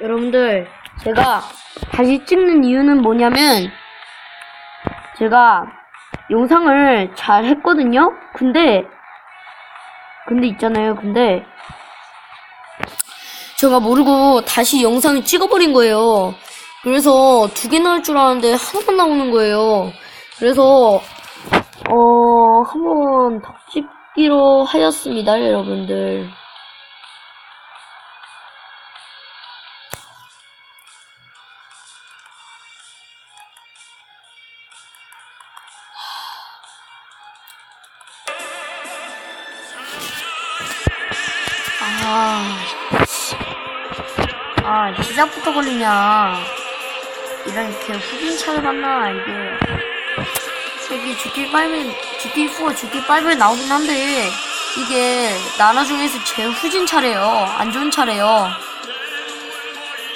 여러분들, 제가 다시 찍는 이유는 뭐냐면, 제가 영상을 잘 했거든요? 근데, 근데 있잖아요. 근데, 제가 모르고 다시 영상을 찍어버린 거예요. 그래서 두 개 나올 줄 알았는데 하나만 나오는 거예요. 그래서, 어, 한번 더 찍기로 하였습니다, 여러분들. 아, 씨. 아, 시작부터 걸리냐. 이런 개 후진차를 만나, 이게. 여기 GT5에, GT4, GT5에 나오긴 한데, 이게 나라 중에서 제일 후진 차래요. 안 좋은 차래요.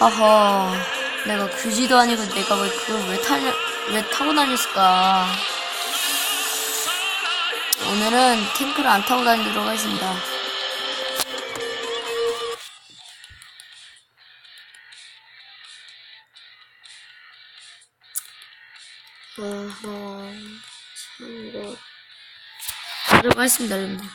아하, 내가 그지도 아니고 내가 왜 그걸 왜 타냐, 왜 타고 다녔을까. 오늘은 탱크를 안 타고 다니도록 하겠습니다. 아하, 참고. 하도록 하겠습니다, 여러분들.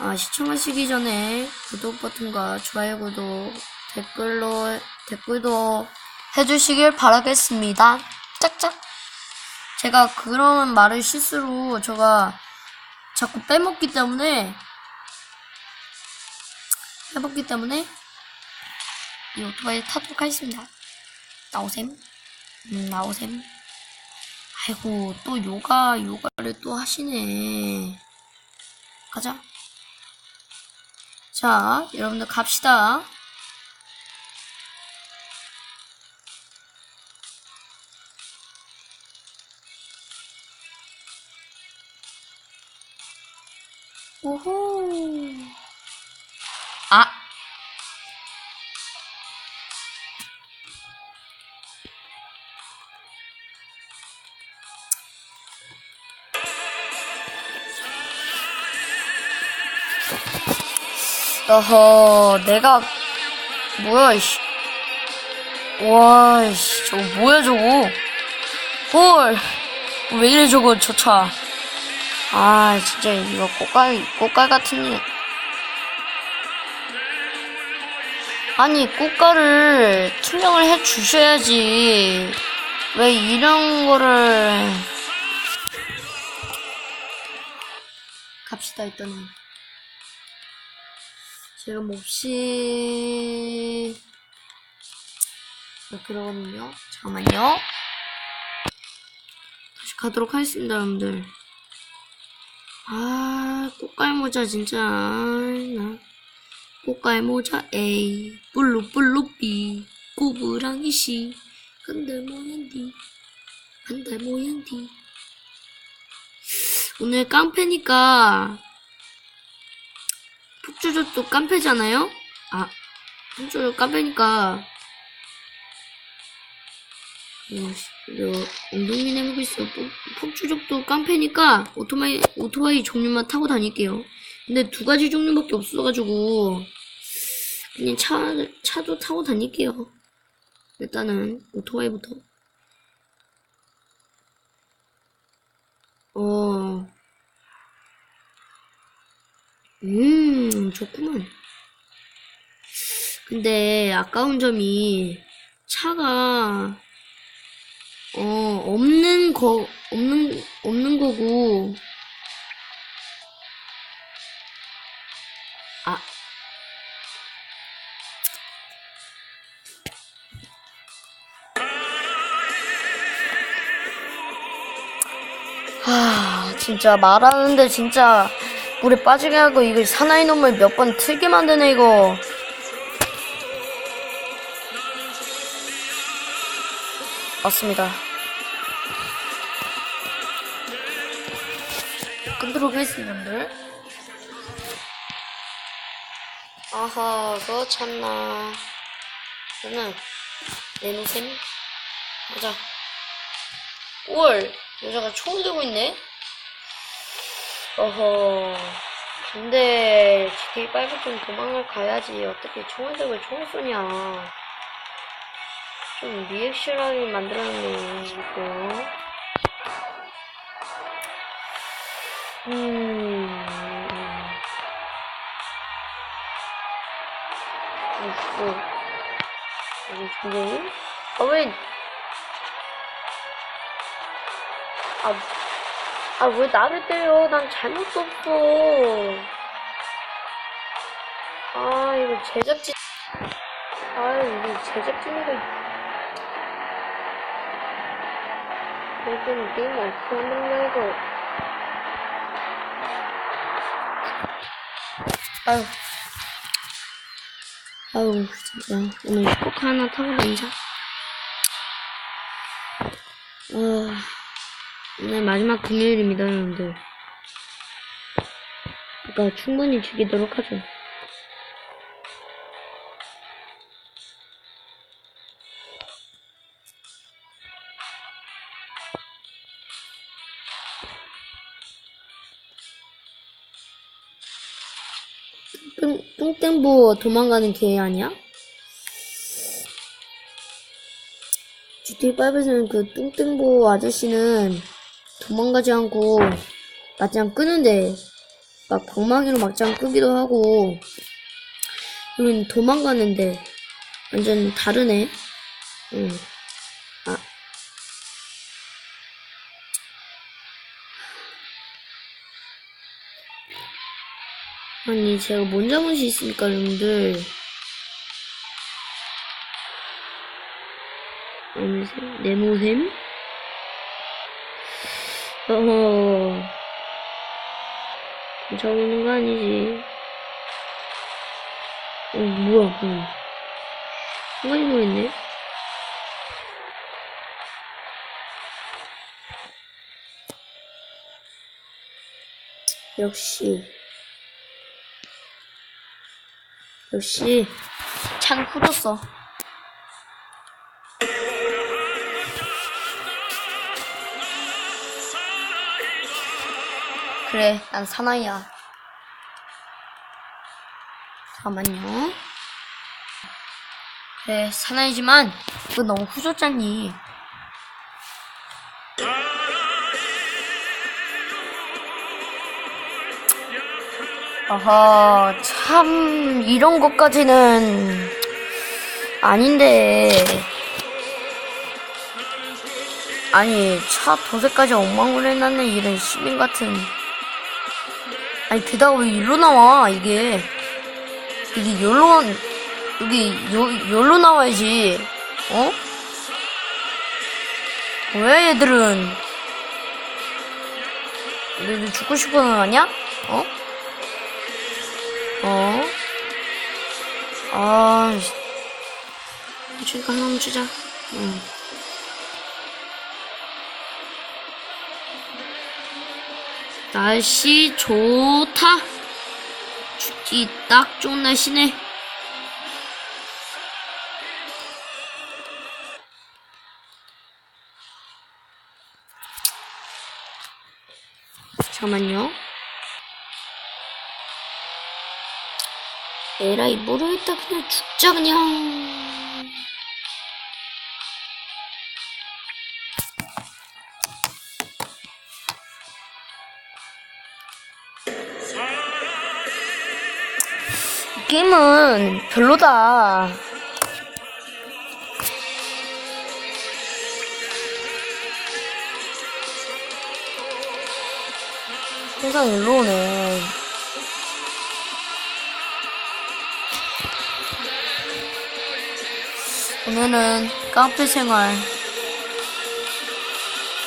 아, 시청하시기 전에 구독 버튼과 좋아요, 구독, 댓글로, 댓글도 해주시길 바라겠습니다. 짝짝. 제가 그런 말을 실수로 제가 자꾸 빼먹기 때문에, 빼먹기 때문에, 이 오토바이 타도록 하겠습니다. 나오셈. 음, 나오셈. 아이고, 또 요가, 요가를 또 하시네. 가자. 자, 여러분들 갑시다. 오호. 어허, 내가, 뭐야, 이씨. 와, 이씨, 저거 뭐야, 저거. 헐, 왜 이래, 저거, 저 차. 아, 진짜, 이거 꽃갈, 꽃갈 같은 일. 아니, 꽃갈을 투명을 해 주셔야지. 왜 이런 거를. 갑시다, 일단은. 제가 몹시 네, 그러거든요. 잠깐만요. 다시 가도록 하겠습니다, 여러분들. 아, 꽃갈 모자 진짜. 나. 꽃갈 모자 A, 블루 블루 B, 꼬부랑이 C, 한달 모양 D, 한달 모양 D. 오늘 깡패니까 폭주족도 깡패잖아요? 아, 폭주족 깡패니까. 내가 엉덩이 내밀고 있어. 폭- 폭주족도 깡패니까 오토바이, 오토바이 종류만 타고 다닐게요. 근데 두 가지 종류밖에 없어가지고, 그냥 차, 차도 타고 다닐게요. 일단은, 오토바이부터. 어, 음, 좋구만. 근데 아까운 점이 차가 어 없는 거 없는 없는 거고 아 하, 진짜 말하는데 진짜 물에 빠지게 하고 이거 사나이 놈을 몇 번 틀게 만드네 이거. 맞습니다. 끊도록 하겠습니다, 여러분들. 아하, 그거 참나. 저는 내놓으셈. 가자. 올! 여자가 총 들고 있네? 어허. 근데 GTA5 좀 도망을 가야지. 어떻게 총을 들고 총을 쏘냐. 좀 리액션하게 만들었네, 이거. 음. 어, 어. 여기 중재님? 아, 왜. 아, 아, 왜 나를 때려? 난 잘못도 없어. 아, 이거 제작진. 아, 이거 제작진이가. 이렇게는 게임 어떻게 만드냐, 이거. 아유. 아유, 진짜. 오늘 꼭 하나 타고 다니자. 아, 오늘 마지막 금요일입니다, 여러분들. 그러니까 충분히 즐기도록 하죠. 뚱, 뚱땡보 도망가는 개 아니야? GTA5에서는 그 뚱땡보 아저씨는 도망가지 않고 맞짱 끄는데 막 방망이로 막짱 끄기도 하고 여긴 도망가는데 완전 다르네. 응. 아. 아니 제가 뭔 잘못이 있습니까 여러분들 엄셈? 네모셈? 어허. 적는 거 아니지? 어 뭐야 한 가지 모르겠네? 역시. 역시. 찬 굳었어. 그래, 난 사나이야. 잠깐만요. 그래, 사나이지만 이거 너무 후졌잖니. 아하, 참, 이런 것까지는 아닌데. 아니, 차 도색까지 엉망으로 해놨네, 이런 시민 같은. 아니, 게다가 왜 일로 나와, 이게. 이게 열로, 여기, 요, 열로 나와야지. 어? 왜 얘들은. 얘들 죽고 싶어 하냐? 어? 어? 아, 저기 하나만 주자. 응. 날씨 좋다. 죽기 딱 좋은 날씨네. 잠깐만요. 에라이 모르겠다 그냥 죽자 그냥 게임은 별로다 항상 일로 오네 오늘은 카페 생활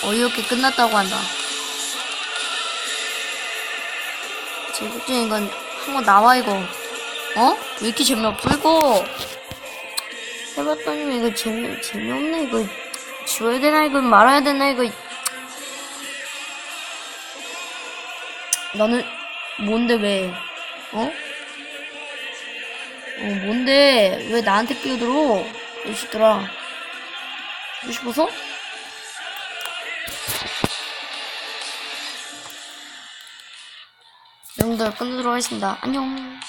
어이없게 끝났다고 한다. 재밌진 건 한번 나와 이거. 어? 왜 이렇게 재미없어 이거? 해봤더니 이거 재미 재미없네 이거. 지워야 되나 이거 말아야 되나 이거. 너는 뭔데 왜? 어? 어 뭔데 왜 나한테 끼어들어? 이 시들아. 주고 싶어서? 지금부터 끝내도록 하겠습니다. 안녕.